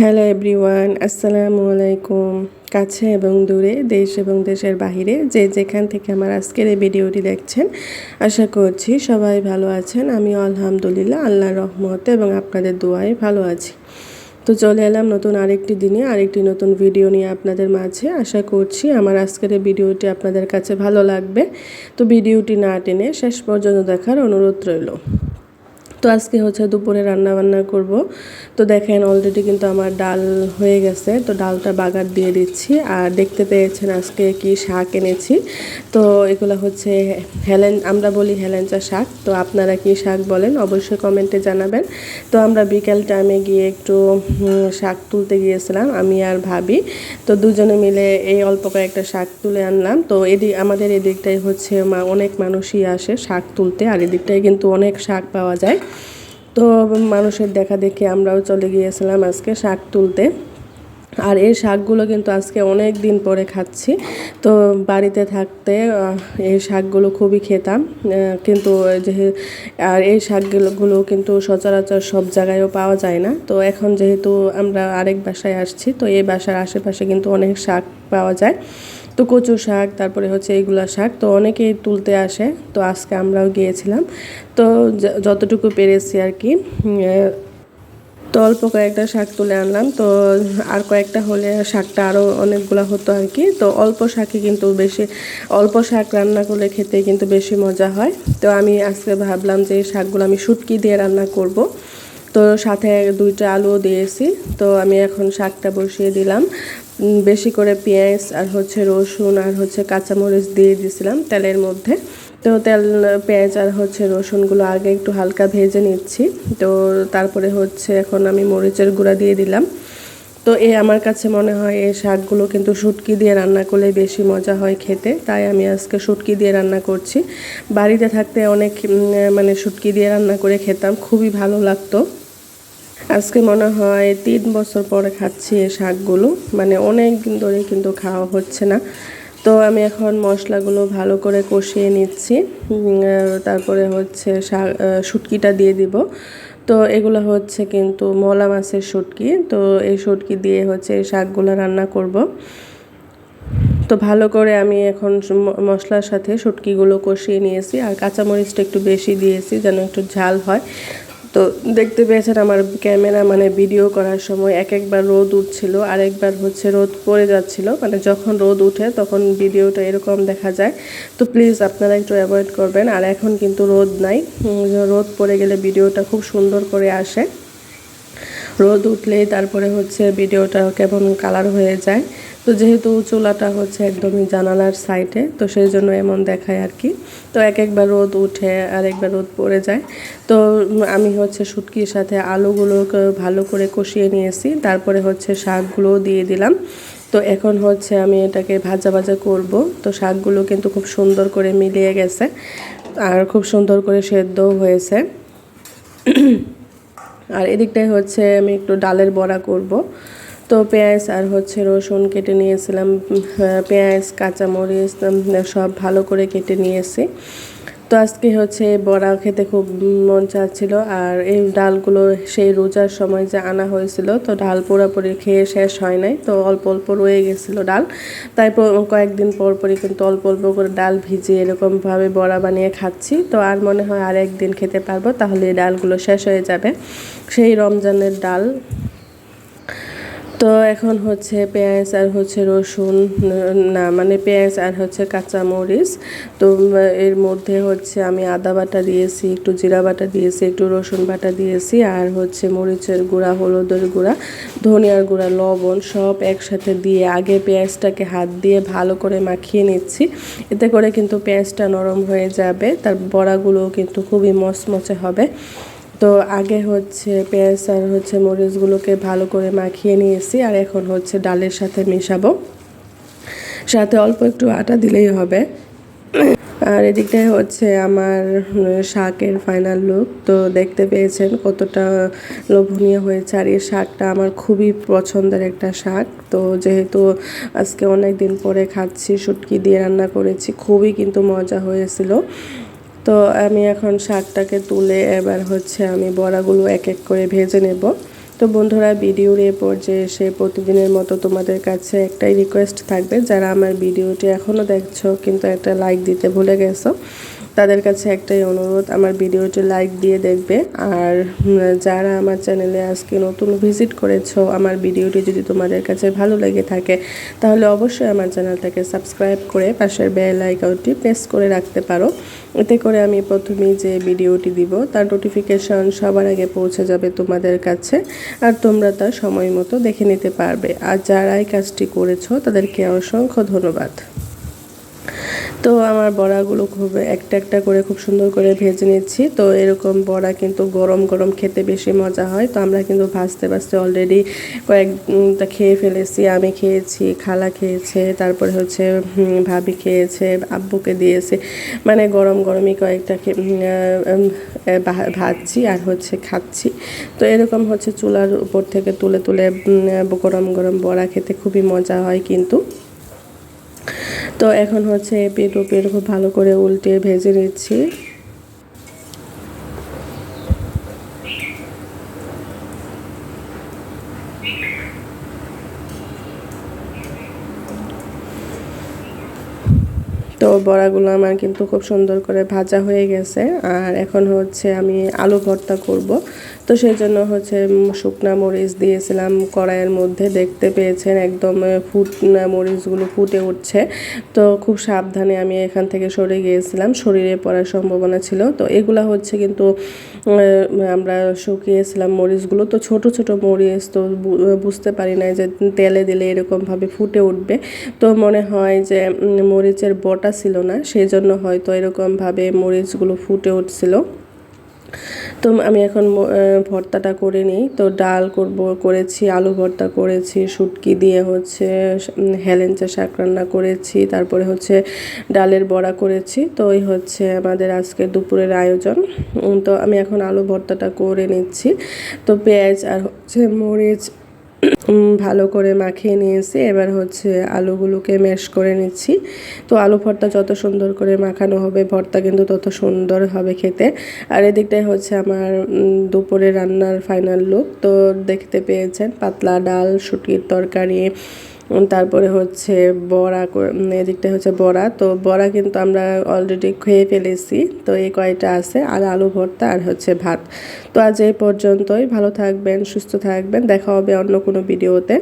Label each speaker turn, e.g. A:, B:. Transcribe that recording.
A: Hello everyone, আসসালামু আলাইকুম। কাছে এবং দূরে, দেশ এবং দেশের বাহিরে যে যেখান থেকে আমার আজকের এই ভিডিওটি দেখছেন, আশা করছি সবাই ভালো আছেন। আমি আলহামদুলিল্লাহ, আল্লাহর রহমতে এবং আপনাদের দোয়ায় ভালো আছি। তো চলে এলাম নতুন আরেকটি দিনে, আরেকটি নতুন ভিডিও নিয়ে আপনাদের মাঝে। আশা করছি আমার আজকের এই ভিডিওটি আপনাদের কাছে ভালো লাগবে। তো ভিডিওটি না টেনে শেষ পর্যন্ত দেখার অনুরোধ রইল। তো আজকে হচ্ছে দুপুরে রান্না বান্না করব। তো দেখেন অলরেডি কিন্তু আমার ডাল হয়ে গেছে। তো ডালটা বাগার দিয়ে দিচ্ছি। আর দেখতে পেয়েছেন আজকে কি শাক এনেছি। তো এগুলো হচ্ছে হেলেন, আমরা বলি হেলেঞ্চা শাক। তো আপনারা কি শাক বলেন অবশ্যই কমেন্টে জানাবেন। তো আমরা বিকেল টাইমে গিয়ে একটু শাক তুলতে গিয়েছিলাম, আমি আর ভাবি। তো দুজনে মিলে এই অল্প কয়েকটা শাক তুলে আনলাম। তো এদিক আমাদের এদিকটাই হচ্ছে অনেক মানুষই আসে শাক তুলতে। আর এদিকটায় কিন্তু অনেক শাক পাওয়া যায়। তো মানুষের দেখা দেখে আমরাও চলে গিয়েছিলাম আজকে শাক তুলতে। আর এই শাকগুলো কিন্তু আজকে অনেক দিন পরে খাচ্ছি। তো বাড়িতে থাকতে এই শাকগুলো খুবই খেতাম কিন্তু আর এই শাকগুলো কিন্তু সচরাচর সব জায়গায়ও পাওয়া যায় না। তো এখন যেহেতু আমরা আরেক বাসায় আসছি, তো এই বাসার আশেপাশে কিন্তু অনেক শাক পাওয়া যায়। তো কচু শাক, তারপরে হচ্ছে এইগুলা শাক তো অনেকেই তুলতে আসে। তো আজকে আমরাও গিয়েছিলাম। তো যতটুকু পেরেছি আর কি তো অল্প কয়েকটা শাক তুলে আনলাম। তো আর কয়েকটা হলে শাকটা আরও অনেকগুলো হতো আর কি তো অল্প শাকে কিন্তু বেশি, অল্প শাক রান্না করলে খেতে কিন্তু বেশি মজা হয়। তো আমি আজকে ভাবলাম যে এই শাকগুলো আমি শুটকি দিয়ে রান্না করব। তো সাথে দুইটা আলুও দিয়েছি। তো আমি এখন শাকটা বসিয়ে দিলাম। বেশি করে পেঁয়াজ আর হচ্ছে রসুন আর হচ্ছে কাঁচামরিচ দিয়ে দিয়েছিলাম তেলের মধ্যে। তো তেল, পেঁয়াজ আর হচ্ছে রসুনগুলো আগে একটু হালকা ভেজে নিচ্ছি। তো তারপরে হচ্ছে এখন আমি মরিচের গুঁড়া দিয়ে দিলাম। তো এ আমার কাছে মনে হয় এই শাকগুলো কিন্তু শুটকি দিয়ে রান্না করলে বেশি মজা হয় খেতে। তাই আমি আজকে শুটকি দিয়ে রান্না করছি। বাড়িতে থাকতে অনেক মানে শুটকি দিয়ে রান্না করে খেতাম। খুবই ভালো লাগতো। আজকে মনে হয় তিন বছর পরে খাচ্ছি এই শাকগুলো। মানে অনেক দিন ধরে কিন্তু খাওয়া হচ্ছে না। তো আমি এখন মশলাগুলো ভালো করে কষিয়ে নিচ্ছি। তারপরে হচ্ছে শাক শুটকিটা দিয়ে দিব। তো এগুলো হচ্ছে কিন্তু মলা মাছের শুটকি। তো এই শুটকি দিয়ে হচ্ছে এই শাকগুলো রান্না করব। তো ভালো করে আমি এখন মশলার সাথে শুটকিগুলো কষিয়ে নিয়েছি। আর কাঁচামরিচটা একটু বেশি দিয়েছি যেন একটু ঝাল হয়। তো দেখতে পেয়েছেন আমার ক্যামেরা মানে ভিডিও করার সময় এক একবার রোদ উঠছিল আর একবার হচ্ছে রোদ পড়ে যাচ্ছিল মানে যখন রোদ উঠে তখন ভিডিওটা এরকম দেখা যায়। তো প্লিজ আপনারা একটু অ্যাভয়েড করবেন, আর এখন কিন্তু রোদ নাই রোদ পড়ে গেলে ভিডিওটা খুব সুন্দর করে আসে। রোদ উঠলেই তারপরে হচ্ছে ভিডিওটা কেমন কালার হয়ে যায়। তো যেহেতু চুলাটা হচ্ছে একদমই জানালার সাইডে, তো সেই জন্য এমন দেখায় আর কি। তো এক একবার রোদ উঠে আর একবার রোদ পড়ে যায়। তো আমি হচ্ছে শুটকির সাথে আলুগুলোকে ভালো করে কষিয়ে নিয়েছি, তারপরে হচ্ছে শাকগুলোও দিয়ে দিলাম। তো এখন হচ্ছে আমি এটাকে ভাজা ভাজা করব। তো শাকগুলো কিন্তু খুব সুন্দর করে মিলিয়ে গেছে, আর খুব সুন্দর করে সেদ্ধও হয়েছে। আর এদিকটায় হচ্ছে আমি একটু ডালের বড়া করব। তো পেঁয়াজ আর হচ্ছে রসুন কেটে নিয়েছিলাম পেঁয়াজ, কাঁচামরিচ সব ভালো করে কেটে নিয়েছি। তো আজকে হচ্ছে বড়া খেতে খুব মন চাচ্ছিল আর এই ডালগুলো সেই রোজার সময় যে আনা হয়েছিল, তো ডাল পুরোপুরি খেয়ে শেষ হয় নাই, তো অল্প অল্প রয়ে গেছিল ডাল। তাই কয়েকদিন পর পরই কিন্তু অল্প অল্প করে ডাল ভিজিয়ে এরকমভাবে বড়া বানিয়ে খাচ্ছি। তো আর মনে হয় আর একদিন খেতে পারব, তাহলে এই ডালগুলো শেষ হয়ে যাবে। সেই রমজানের ডাল। তো এখন হচ্ছে পেঁয়াজ আর হচ্ছে রসুন, না মানে পেঁয়াজ আর হচ্ছে কাঁচা মরিচ তো, এর মধ্যে হচ্ছে আমি আদা বাটা দিয়েছি, একটু জিরা বাটা দিয়েছি, একটু রসুন বাটা দিয়েছি আর হচ্ছে মরিচের গুঁড়া, হলুদের গুঁড়া, ধনিয়ার গুঁড়া, লবণ সব একসাথে দিয়ে আগে পেঁয়াজটাকে হাত দিয়ে ভালো করে মাখিয়ে নিচ্ছি। এতে করে কিন্তু পেঁয়াজটা নরম হয়ে যাবে, তার বড়াগুলোও কিন্তু খুবই মচমচে হবে। তো আগে হচ্ছে পেঁয়াজ আর হচ্ছে মরিচগুলোকে ভালো করে মাখিয়ে নিয়েছি, আর এখন হচ্ছে ডালের সাথে মেশাবো। সাথে অল্প একটু আটা দিলেই হবে। আর এদিকটায় হচ্ছে আমার শাকের ফাইনাল লুক তো দেখতে পেয়েছেন কতটা লোভনীয় হয়েছে। আর এই শাকটা আমার খুবই পছন্দের একটা শাক। তো যেহেতু আজকে অনেক দিন পরে খাচ্ছি, শুটকি দিয়ে রান্না করেছি, খুবই কিন্তু মজা হয়েছিল। তো আমি এখন শাকটাকে তুলে এবার হচ্ছে আমি বড়াগুলো এক এক করে ভেজে নেব। তো বন্ধুরা, ভিডিওর এ পর্যায়ে এসে প্রতিদিনের মতো তোমাদের কাছে একটাই রিকোয়েস্ট থাকবে। যারা আমার ভিডিওটি এখনও দেখছ কিন্তু একটা লাইক দিতে ভুলে গেছো তাদের কাছে একটাই অনুরোধ, আমার ভিডিওটি লাইক দিয়ে দেখবে। আর যারা আমার চ্যানেলে আজকে নতুন ভিজিট করেছ, আমার ভিডিওটি যদি তোমাদের কাছে ভালো লেগে থাকে, তাহলে অবশ্যই আমার চ্যানেলটাকে সাবস্ক্রাইব করে পাশের বেল আইকনটি প্রেস করে রাখতে পারো। এতে করে আমি প্রথমেই যে ভিডিওটি দিব, তার নোটিফিকেশন সবার আগে পৌঁছে যাবে তোমাদের কাছে, আর তোমরা তা সময় মতো দেখে নিতে পারবে। আর যারা এই কাজটি করেছ, তাদেরকে অসংখ্য ধন্যবাদ। তো আমার বড়াগুলো খুব একটা একটা করে খুব সুন্দর করে ভেজে নিচ্ছি। তো এরকম বড়া কিন্তু গরম গরম খেতে বেশি মজা হয়। তো আমরা কিন্তু ভাজতে ভাজতে অলরেডি কয়েকটা খেয়ে ফেলেছি। আমি খেয়েছি, খালা খেয়েছে, তারপরে হচ্ছে ভাবি খেয়েছে, আব্বুকে দিয়েছে। মানে গরম, গরমই কয়েকটা ভাজছি আর হচ্ছে খাচ্ছি। তো এরকম হচ্ছে চুলার উপর থেকে তুলে তুলে গরম গরম বড়া খেতে খুবই মজা হয় কিন্তু। তো এখন হচ্ছে পেঁপে খুব ভালো করে উল্টে ভেজে নিচ্ছি। তো বড়াগুলো আমার কিন্তু খুব সুন্দর করে ভাজা হয়ে গেছে। আর এখন হচ্ছে আমি আলু ভর্তা করব। তো সেই জন্য হচ্ছে শুকনা মরিচ দিয়েছিলাম কড়াইয়ের মধ্যে। দেখতে পেয়েছেন একদম আহ, ফুট মরিচগুলো ফুটে উঠছে। তো খুব সাবধানে আমি এখান থেকে সরে গিয়েছিলাম। শরীরে পড়ার সম্ভাবনা ছিল। তো এগুলা হচ্ছে কিন্তু আমরা শুকিয়েছিলাম মরিচগুলো। তো ছোট ছোট মরিচ তো বুঝতে পারি না যে তেলে দিলে এরকমভাবে ফুটে উঠবে। তো মনে হয় যে মরিচের বটা ছিল না সেই জন্য হয়তো এরকমভাবে মরিচগুলো ফুটে উঠছিল। তো আমি এখন ভর্তাটা করে নিই। তো ডাল করব, করেছি, আলু ভর্তা করেছি, শুটকি দিয়ে হচ্ছে হেলেঞ্চা শাক রান্না করেছি, তারপরে হচ্ছে ডালের বড়া করেছি। তো এই হচ্ছে আমাদের আজকে দুপুরের আয়োজন। তো আমি এখন আলু ভর্তাটা করে নিচ্ছি। তো পেঁয়াজ আর হচ্ছে মরিচ ভালো করে মাখিয়ে নিয়েছি। এবার হচ্ছে আলুগুলোকে ম্যাশ করে নিচ্ছি। তো আলু ভর্তা যত সুন্দর করে মাখানো হবে, ভর্তা কিন্তু তত সুন্দর হবে খেতে। আর এদিকটাই হচ্ছে আমার দুপুরে রান্নার ফাইনাল লুক তো দেখতে পেয়েছেন, পাতলা ডাল, শুটকির তরকারি তারপরে হচ্ছে বড়া এদিকটা হচ্ছে বড়া। তো বড়া কিন্তু আমরা অলরেডি খেয়ে ফেলেছি। তো এই কয়টা আছে? আর আলু ভর্তা আর হচ্ছে ভাত। তো আজ এই পর্যন্তই। ভালো থাকবেন, সুস্থ থাকবেন। দেখা হবে অন্য কোনো ভিডিওতে